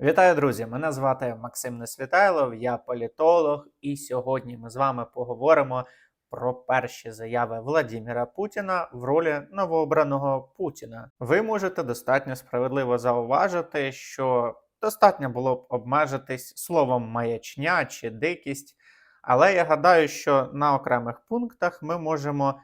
Вітаю, друзі! Мене звати Максим Несвітайлов, я політолог, і сьогодні ми з вами поговоримо про перші заяви Владіміра Путіна в ролі новообраного Путіна. Ви можете достатньо справедливо зауважити, що достатньо було б обмежитись словом маячня чи дикість, але я гадаю, що на окремих пунктах ми можемо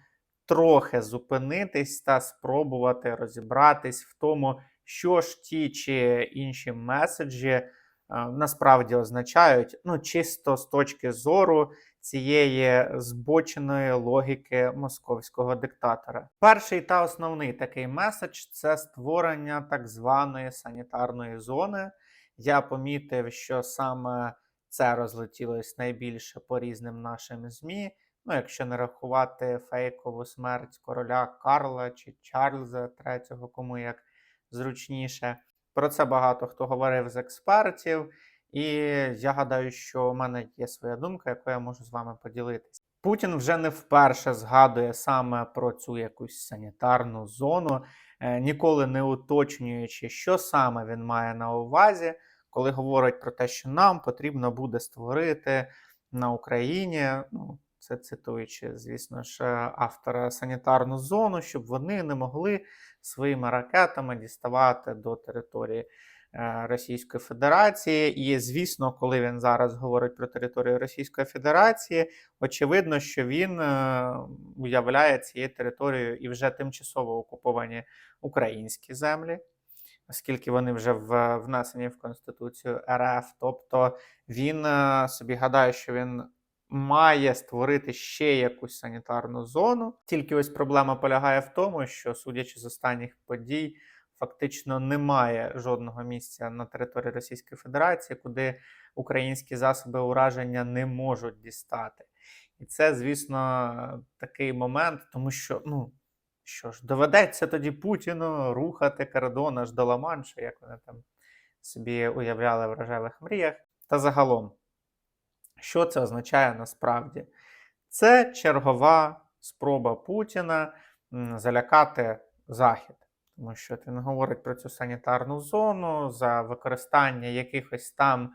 трохи зупинитись та спробувати розібратись в тому, що ж ті чи інші меседжі е, насправді означають, ну чисто з точки зору цієї збоченої логіки московського диктатора. Перший та основний такий меседж це створення так званої санітарної зони. Я помітив, що саме це розлетілось найбільше по різним нашим ЗМІ. Ну, якщо не рахувати фейкову смерть короля Карла чи Чарльза III, кому як зручніше. Про це багато хто говорив з експертів, і я гадаю, що у мене є своя думка, яку я можу з вами поділитися. Путін вже не вперше згадує саме про цю якусь санітарну зону, е, ніколи не уточнюючи, що саме він має на увазі, коли говорить про те, що нам потрібно буде створити на Україні. ну, це цитуючи, звісно ж, автора санітарну зону, щоб вони не могли своїми ракетами діставати до території е, Російської Федерації. І, звісно, коли він зараз говорить про територію Російської Федерації, очевидно, що він е, уявляє цією територією і вже тимчасово окуповані українські землі. Оскільки вони вже внесені в Конституцію РФ, тобто він е, собі гадає, що він має створити ще якусь санітарну зону. Тільки ось проблема полягає в тому, що, судячи з останніх подій, фактично немає жодного місця на території Російської Федерації, куди українські засоби ураження не можуть дістати. І це, звісно, такий момент, тому що, ну. Що ж, доведеться тоді Путіну рухати кордон аж до Ла-Манша, як вони там собі уявляли в рожевих мріях. Та загалом, що це означає насправді? Це чергова спроба Путіна залякати Захід. Тому що він говорить про цю санітарну зону за використання якихось там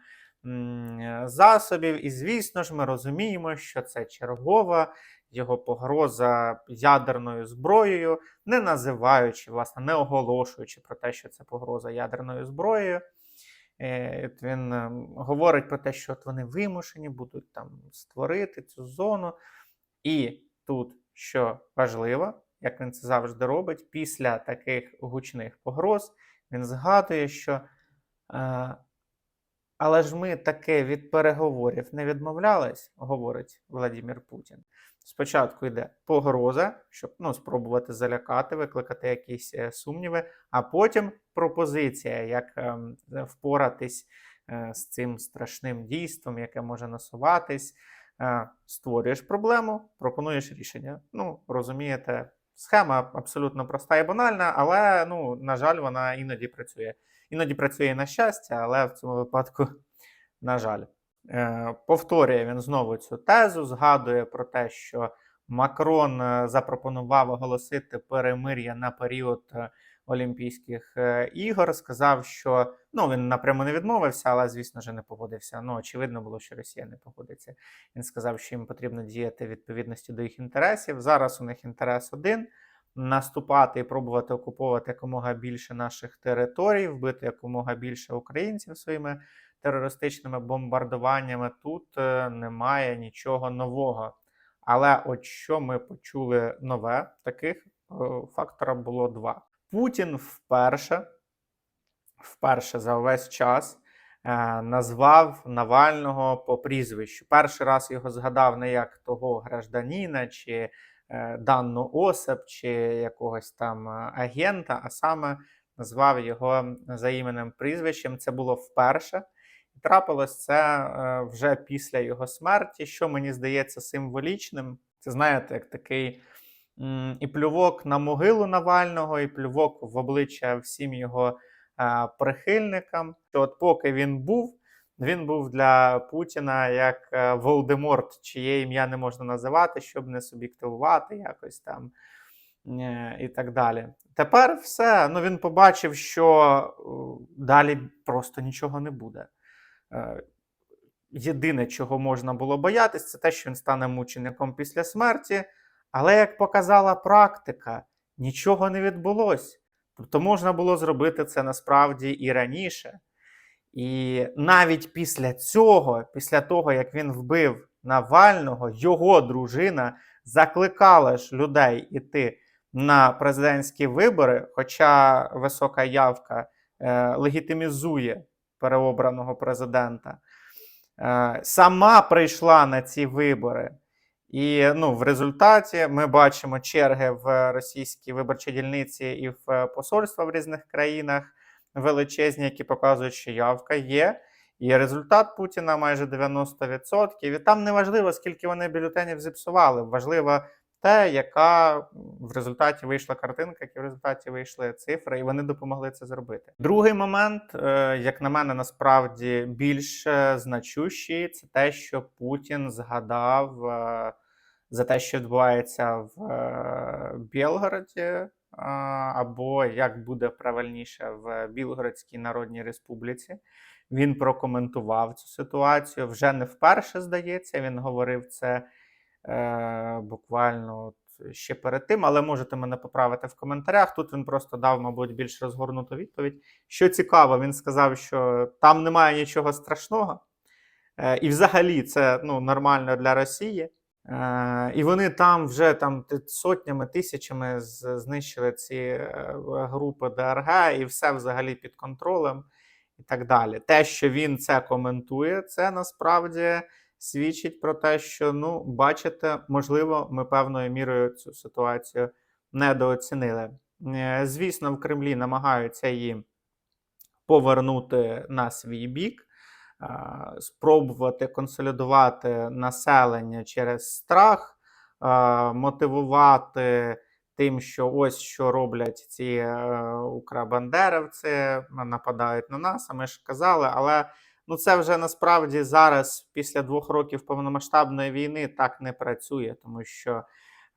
засобів. І, звісно ж, ми розуміємо, що це чергова його погроза ядерною зброєю, не називаючи, власне, не оголошуючи про те, що це погроза ядерною зброєю. Е, він ем, говорить про те, що от вони вимушені будуть там створити цю зону. І тут, що важливо, як він це завжди робить, після таких гучних погроз він згадує, що. Е, але ж ми таке від переговорів не відмовлялись, говорить Владимир Путін. Спочатку йде погроза, щоб ну, спробувати залякати, викликати якісь е, сумніви, а потім пропозиція, як е, впоратись е, з цим страшним дійством, яке може насуватись. Е, створюєш проблему, пропонуєш рішення. Ну, розумієте, схема абсолютно проста і банальна, але, ну, на жаль, вона іноді працює. Іноді працює на щастя, але в цьому випадку, на жаль. Е, повторює він знову цю тезу, згадує про те, що Макрон е, запропонував оголосити перемир'я на період е, Олімпійських ігор. Сказав, що ну він напряму не відмовився, але, звісно ж, не погодився. Ну, очевидно було, що Росія не погодиться. Він сказав, що їм потрібно діяти відповідності до їх інтересів. Зараз у них інтерес один. Наступати і пробувати окуповувати якомога більше наших територій, вбити якомога більше українців своїми терористичними бомбардуваннями. Тут е, немає нічого нового. Але от що ми почули нове, таких е, фактора було два. Путін вперше, вперше за весь час е, назвав Навального по прізвищу. Перший раз його згадав не як того гражданіна чи дану осеб, чи якогось там агента, а саме назвав його за іменем прізвищем. Це було вперше. Трапилось це е, вже після його смерті, що мені здається символічним. Це знаєте, як такий і плювок на могилу Навального, і плювок в обличчя всім його е, прихильникам. Що от поки він був, він був для Путіна як е, Волдеморт, чиє ім'я не можна називати, щоб не суб'єктивувати якось там. і так далі. Тепер все. Ну, він побачив, що далі просто нічого не буде. Е, Єдине, чого можна було боятися, це те, що він стане мучеником після смерті. Але як показала практика, нічого не відбулося. Тобто можна було зробити це насправді і раніше. І навіть після цього, після того, як він вбив Навального, його дружина закликала ж людей іти на президентські вибори, хоча висока явка е, легітимізує переобраного президента. Е, сама прийшла на ці вибори. І ну, в результаті ми бачимо черги в російській виборчій дільниці і в е, посольства в різних країнах величезні, які показують, що явка є. І результат Путіна майже 90%. І там не важливо, скільки вони бюлетенів зіпсували. Важливо те, яка в результаті вийшла картинка, які в результаті вийшли цифри, і вони допомогли це зробити. Другий момент, е, як на мене, насправді більш значущий, це те, що Путін згадав е, за те, що відбувається в е, Білгороді, або як буде правильніше в Білгородській Народній Республіці. Він прокоментував цю ситуацію вже не вперше, здається. Він говорив це е, буквально от ще перед тим, але можете мене поправити в коментарях. Тут він просто дав, мабуть, більш розгорнуту відповідь. Що цікаво, він сказав, що там немає нічого страшного, е, і взагалі це ну, нормально для Росії. Е, і вони там вже там сотнями, тисячами знищили ці е, групи ДРГ, і все взагалі під контролем, і так далі. Те, що він це коментує, це насправді свідчить про те, що ну, бачите, можливо, ми певною мірою цю ситуацію недооцінили. Е, Звісно, в Кремлі намагаються її повернути на свій бік спробувати консолідувати населення через страх, мотивувати тим, що ось що роблять ці е, украбандерівці, нападають на нас. А ми ж казали, але ну це вже насправді зараз, після двох років повномасштабної війни, так не працює, тому що.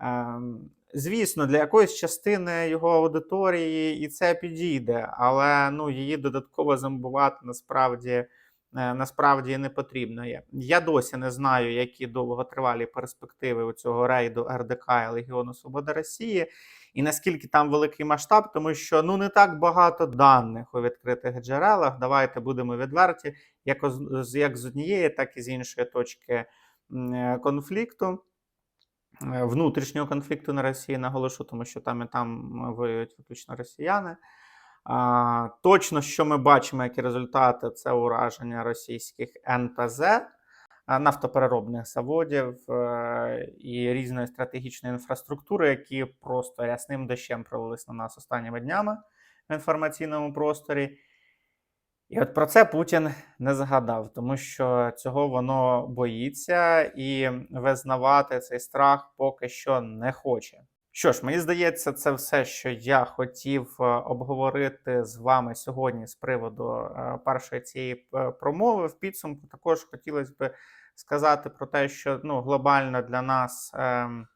Ем, Звісно, для якоїсь частини його аудиторії і це підійде, але ну, її додатково зомбувати насправді, е, насправді не потрібно є. Я досі не знаю, які довготривалі перспективи у цього рейду РДК і Легіону Свободи Росії, і наскільки там великий масштаб, тому що ну не так багато даних у відкритих джерелах. Давайте будемо відверті, як з як з однієї, так і з іншої точки е, конфлікту е, внутрішнього конфлікту на Росії, наголошу, тому що там і там воюють виключно росіяни. А, точно, що ми бачимо, які результати, це ураження російських НПЗ, нафтопереробних заводів е, і різної стратегічної інфраструктури, які просто рясним дощем пролились на нас останніми днями в інформаційному просторі. І от про це Путін не згадав, тому що цього воно боїться і визнавати цей страх поки що не хоче. Що ж, мені здається, це все, що я хотів е, обговорити з вами сьогодні з приводу е, першої цієї промови. В підсумку також хотілося б сказати про те, що ну, глобально для нас. ем,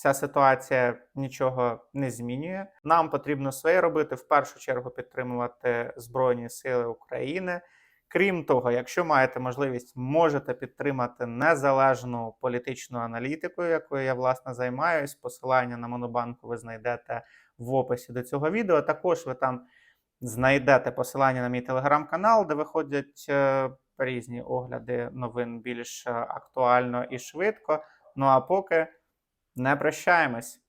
Ця ситуація нічого не змінює. Нам потрібно своє робити в першу чергу підтримувати Збройні Сили України. Крім того, якщо маєте можливість, можете підтримати незалежну політичну аналітику, якою я власне займаюсь. Посилання на Монобанку ви знайдете в описі до цього відео. Також ви там знайдете посилання на мій телеграм-канал, де виходять е, різні огляди новин більш е, актуально і швидко. Ну а поки не прощаємось.